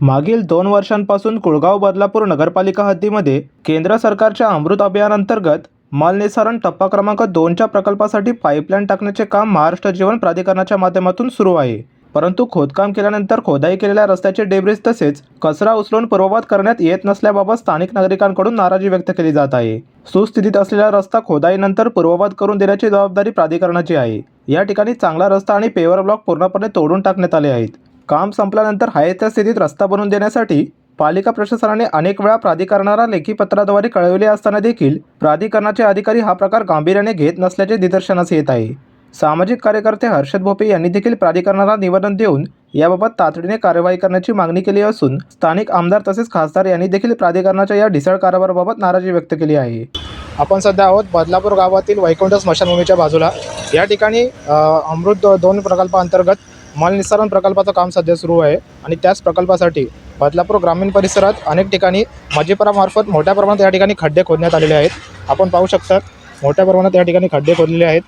मागील दोन वर्षांपासून कुळगाव बदलापूर नगरपालिका हद्दीमध्ये केंद्र सरकारच्या अमृत अभियानांतर्गत मालनिसारण टप्पा क्रमांक दोनच्या प्रकल्पासाठी पाईपलाईन टाकण्याचे काम महाराष्ट्र जीवन प्राधिकरणाच्या माध्यमातून सुरू आहे. परंतु खोदकाम केल्यानंतर खोदाई केलेल्या रस्त्याचे डेब्रिज तसेच कचरा उचलून पूर्ववत करण्यात येत नसल्याबाबत स्थानिक नागरिकांकडून नाराजी व्यक्त केली जात आहे. सुस्थितीत असलेला रस्ता खोदाईनंतर पूर्ववत करून देण्याची जबाबदारी प्राधिकरणाची आहे. या ठिकाणी चांगला रस्ता आणि पेवर ब्लॉक पूर्णपणे तोडून टाकण्यात आले आहेत. काम संपल्यानंतर आहे त्या स्थितीत रस्ता बनवून देण्यासाठी पालिका प्रशासनाने अनेक वेळा प्राधिकरणाला लेखी पत्राद्वारे कळविले असताना देखील प्राधिकरणाचे अधिकारी हा प्रकार गांभीर्याने घेत नसल्याचे निदर्शनास येत आहे. सामाजिक कार्यकर्ते हर्षद भोपे यांनी देखील प्राधिकरणाला निवेदन देऊन याबाबत तातडीने कार्यवाही करण्याची मागणी केली असून स्थानिक आमदार तसेच खासदार यांनी देखील प्राधिकरणाच्या या ढिसळ कारभाराबाबत नाराजी व्यक्त केली आहे. आपण सध्या आहोत बदलापूर गावातील वैकुंठ स्मशानभूमीच्या बाजूला. या ठिकाणी अमृत दोन प्रकल्पाअंतर्गत मलनिस्सारण प्रकल्पाचं काम सध्या सुरू आहे आणि त्याच प्रकल्पासाठी बदलापूर ग्रामीण परिसरात अनेक ठिकाणी मजेपरामार्फत मोठ्या प्रमाणात या ठिकाणी खड्डे खोदण्यात आलेले आहेत. आपण पाहू शकता मोठ्या प्रमाणात या ठिकाणी खड्डे खोदलेले आहेत.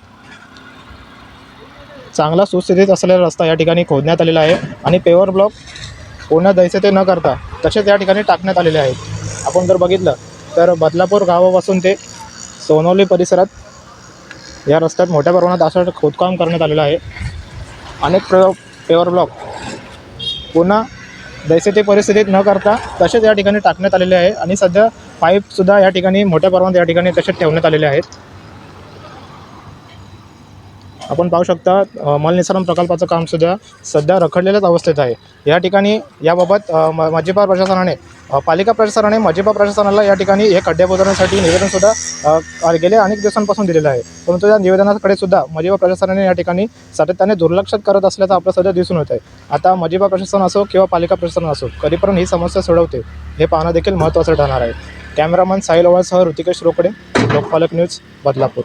चांगला सुस्थितीत असलेला रस्ता या ठिकाणी खोदण्यात आलेला आहे आणि पेवर ब्लॉक पूर्ण दैसे ते न करता तसेच या ठिकाणी टाकण्यात आलेले आहेत. आपण जर बघितलं तर बदलापूर गावापासून ते सोनवली परिसरात या रस्त्यात मोठ्या प्रमाणात असं खोदकाम करण्यात आलेलं आहे. अनेक प्र पेवर ब्लॉक पुन्हा जैसे ते परिस्थितीत न करता तसेच या ठिकाणी टाकण्यात आलेले आहे आणि सध्या पाईपसुद्धा या ठिकाणी मोठ्या प्रमाणात या ठिकाणी तसेच ठेवण्यात आलेले आहेत. आपण पाहू शकता अ, मलनिसारण प्रकल्पाचं कामसुद्धा सध्या रखडलेल्याच अवस्थेत आहे. या ठिकाणी याबाबत म मजिपा प्रशासनाने पालिका प्रशासनाने मजिबा प्रशासनाला या ठिकाणी हे खड्डे बुजवण्यासाठी निवेदनसुद्धा गेल्या अनेक दिवसांपासून दिलेलं आहे. परंतु या निवेदनाकडे सुद्धा मजिबा प्रशासनाने या ठिकाणी सातत्याने दुर्लक्षित करत असल्याचं आपलं सध्या दिसून येत आहे. आता मजिबा प्रशासन असो किंवा पालिका प्रशासन असो कधीपर्यंत ही समस्या सोडवते हे पाहणं देखील महत्त्वाचं ठरणार आहे. कॅमेरामन साहिल ओवाळसह ऋतिकेश रोकडे लोकपालक न्यूज बदलापूर.